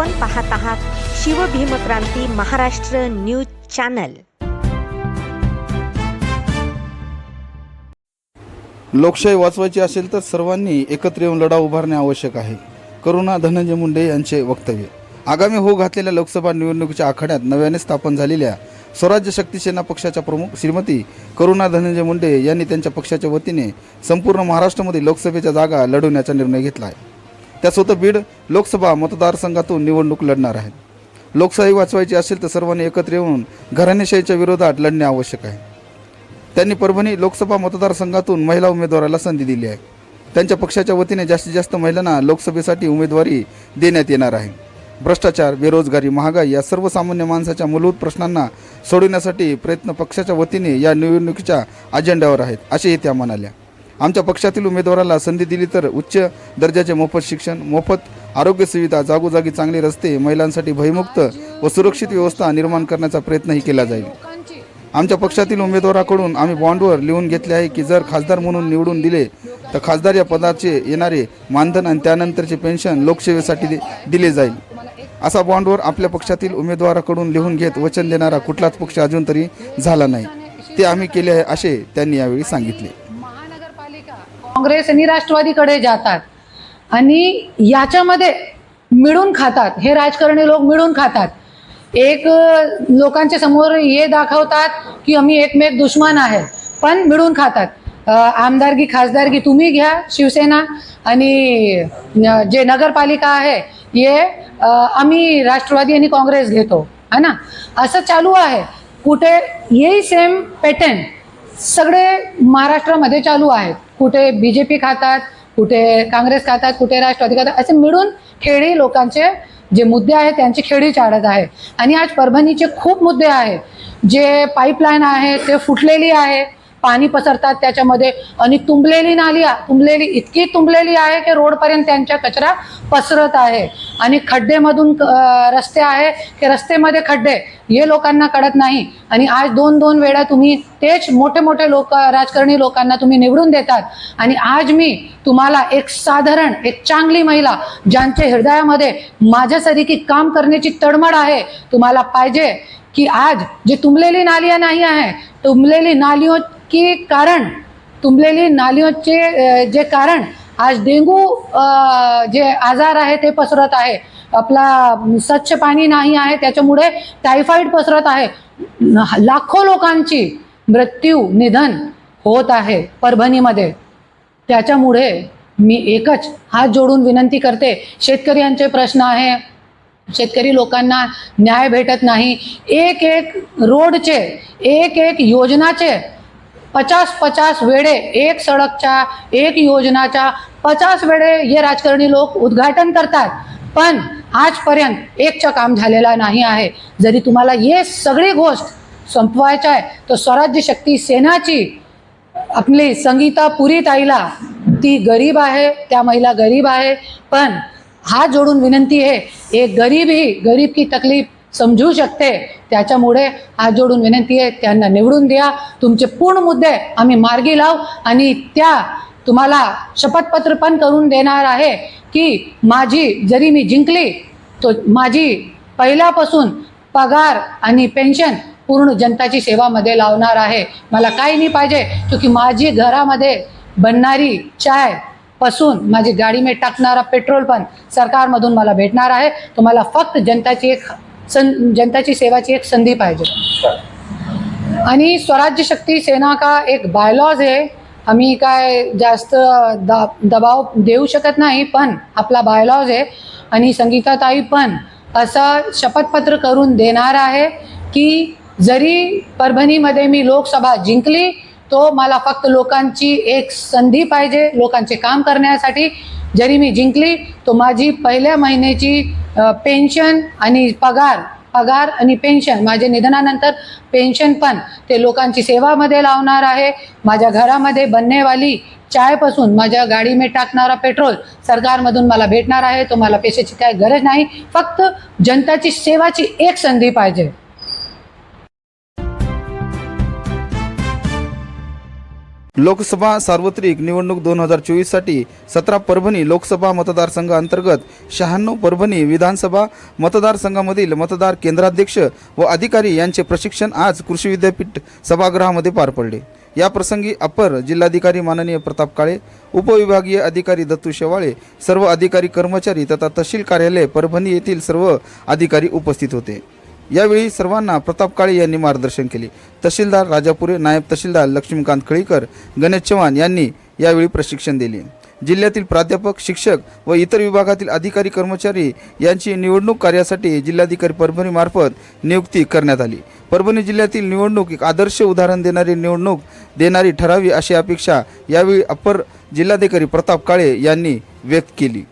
आपण पाहत आहात शिवभीमक्रांती महाराष्ट्र न्यूज चॅनल. लोकशाही वाचवायची असेल तर सर्वांनी एकत्र येऊन लढा उभारणे आवश्यक आहे. करुणा धनंजय मुंडे यांचे वक्तव्य. आगामी हो घातलेल्या लोकसभा निवडणुकीच्या आखाड्यात नव्याने स्थापन झालेल्या स्वराज्य शक्ती सेना पक्षाच्या प्रमुख श्रीमती करुणा धनंजय मुंडे यांनी त्यांच्या पक्षाच्या वतीने संपूर्ण महाराष्ट्रामध्ये लोकसभेच्या जागा लढवण्याचा निर्णय घेतला आहे. त्यासोबत बीड लोकसभा मतदारसंघातून निवडणूक लढणार आहेत. लोकशाही वाचवायची असेल तर सर्वांनी एकत्र येऊन घराणेशाहीच्या विरोधात लढणे आवश्यक आहे. त्यांनी परभणी लोकसभा मतदारसंघातून महिला उमेदवाराला संधी दिली आहे. त्यांच्या पक्षाच्या वतीने जास्तीत जास्त महिलांना लोकसभेसाठी उमेदवारी देण्यात येणार आहे. भ्रष्टाचार बेरोजगारी महागाई या सर्वसामान्य माणसाच्या मूलभूत प्रश्नांना सोडवण्यासाठी प्रयत्न पक्षाच्या वतीने या निवडणुकीच्या अजेंड्यावर आहेत असेही त्या म्हणाल्या. आमच्या पक्षातील उमेदवाराला संधी दिली तर उच्च दर्जाचे मोफत शिक्षण मोफत आरोग्य सुविधा जागोजागी चांगले रस्ते महिलांसाठी भयमुक्त व सुरक्षित व्यवस्था निर्माण करण्याचा प्रयत्नही केला जाईल. आमच्या पक्षातील उमेदवाराकडून आम्ही बॉन्डवर लिहून घेतले आहे की जर खासदार म्हणून निवडून दिले तर खासदार या पदाचे येणारे मानधन आणि त्यानंतरचे पेन्शन लोकसेवेसाठी दिले जाईल. असा बॉन्डवर आपल्या पक्षातील उमेदवाराकडून लिहून घेत वचन देणारा कुठलाच पक्ष अजून तरी झाला नाही. ते आम्ही केले आहे असे त्यांनी यावेळी सांगितले. काँग्रेस आणि राष्ट्रवादीकडे जातात आणि याच्यामध्ये मिळून खातात हे राजकारणी लोक मिळून खातात. एक लोकांच्या समोर हे दाखवतात की आम्ही एकमेक दुश्मन आहे पण मिळून खातात. आमदारगी आमदारकी खासदारकी तुम्ही घ्या शिवसेना आणि जे नगरपालिका आहे हे आम्ही राष्ट्रवादी आणि काँग्रेस घेतो है ना? असं चालू आहे. कुठे येही सेम पॅटर्न सगळे महाराष्ट्रामध्ये चालू आहेत. कुठे बी जे पी खातात कुठे काँग्रेस खातात कुठे राष्ट्रवादी खातात असे मिळून खेळी लोकांचे जे मुद्दे आहेत त्यांची खेळी चालत आहे. आणि आज परभणीचे खूप मुद्दे आहेत. जे पाईपलाईन आहे ते फुटलेली आहे. पाणी पसरतात त्याच्यामध्ये. आणि तुंबलेली नाली तुंबलेली इतकी तुंबलेली आहे की रोडपर्यंत त्यांच्या कचरा पसरत आहे. आणि खड्डेमधून रस्ते आहे की रस्तेमध्ये खड्डे हे लोकांना कळत नाही. आणि आज दोन दोन वेळा तुम्ही तेच मोठे मोठे लोक राजकारणी लोकांना तुम्ही निवडून देतात. आणि आज मी तुम्हाला एक साधारण एक चांगली महिला ज्यांच्या हृदयामध्ये माझ्यासारखी काम करण्याची तडमड आहे तुम्हाला पाहिजे की आज जे तुंबलेली नालिया नाही आहे तुंबलेली नालियों की कारण तुंबलेली नालियोंचे जे कारण आज डेंगू जे आजार आहे ते पसरत आहे. आपला स्वच्छ पाणी नाही आहे त्याच्यामुळे टायफॉईड पसरत आहे. लाखो लोकांची मृत्यू निधन होत आहे परभणीमध्ये. त्याच्यामुळे मी एकच हात जोडून विनंती करते शेतकऱ्यांचे प्रश्न आहे. शेतकरी लोकांना न्याय भेटत नाही. एक एक रोडचे एक एक योजनाचे पचास पचास वेळे एक सडकच्या एक योजनाच्या पचास वेळे हे राजकारणी लोक उद्घाटन करतात. पण आजपर्यंत एकचं काम झालेलं नाही आहे. जरी तुम्हाला हे सगळी गोष्ट संपवायचं आहे तर स्वराज्य शक्ती सेनाची आपली संगीता पुरी ताईला ती गरीब आहे त्या महिला गरीब आहे. पण हात जोडून विनंती आहे एक गरीब ही गरीब की तकलीफ समजू शकते. त्याच्यामुळे हात जोडून विनंती आहे त्यांना निवडून द्या. तुमचे पूर्ण मुद्दे आम्ही मार्गी लाव आणि त्या तुम्हाला शपथपत्र पण करून देणार आहे की माझी जरी मी जिंकली तो माझी पहिल्यापासून पगार आणि पेन्शन पूर्ण जनताची सेवामध्ये लावणार आहे. मला काही नाही पाहिजे क्योंकि माझी घरामध्ये बनणारी चायपासून माझी गाडी में टाकणारा पेट्रोल पण सरकारमधून मला भेटणार आहे. तुम्हाला फक्त जनताची एक सं जनताची सेवाची एक संधी पाहिजे. आणि स्वराज्य शक्ती सेना का एक बायलॉज आहे आम्ही काय जास्त दा दबाव देऊ शकत नाही पण आपला बायलॉज आहे आणि संगीताताई पण असं शपथपत्र करून देणार आहे की जरी परभणीमध्ये मी लोकसभा जिंकली तो मला फक्त लोकांची एक संधी पाहिजे लोकांचे काम करण्यासाठी. जरी मी जिंकली तो माझी पहिल्या महिन्याची पेन्शन आणि पगार पगार आणि पेन्शन माझ्या निधनानंतर पेन्शन पण ते लोकांची सेवामध्ये लावणार आहे. माझ्या घरामध्ये बननेवाली चायपासून माझ्या गाडीमध्ये टाकणारा पेट्रोल सरकारमधून मला भेटणार आहे. तो मला पैशाची काही गरज नाही. फक्त जनताची सेवाची एक संधी पाहिजे. लोकसभा सार्वत्रिक निवडणूक दोन हजार चोवीससाठी सतरा परभणी लोकसभा मतदारसंघ अंतर्गत शहाण्णव परभणी विधानसभा मतदारसंघामधील मतदार केंद्राध्यक्ष व अधिकारी यांचे प्रशिक्षण आज कृषी विद्यापीठ सभागृहामध्ये पार पडले. या प्रसंगी अपर जिल्हाधिकारी माननीय प्रताप काळे उपविभागीय अधिकारी दत्तू शेवाळे सर्व अधिकारी कर्मचारी तथा तहसील कार्यालय परभणी येथील सर्व अधिकारी उपस्थित होते. यावेळी सर्वांना प्रताप काळे यांनी मार्गदर्शन केले. तहसीलदार राजापुरे नायब तहसीलदार लक्ष्मीकांत खळीकर गणेश चव्हाण यांनी यावेळी प्रशिक्षण दिले. जिल्ह्यातील प्राध्यापक शिक्षक व इतर विभागातील अधिकारी कर्मचारी यांची निवडणूक कार्यासाठी जिल्हाधिकारी परभणीमार्फत नियुक्ती करण्यात आली. परभणी जिल्ह्यातील निवडणूक एक आदर्श उदाहरण देणारी निवडणूक देणारी ठरावी अशी अपेक्षा यावेळी अप्पर जिल्हाधिकारी प्रताप काळे यांनी व्यक्त केली.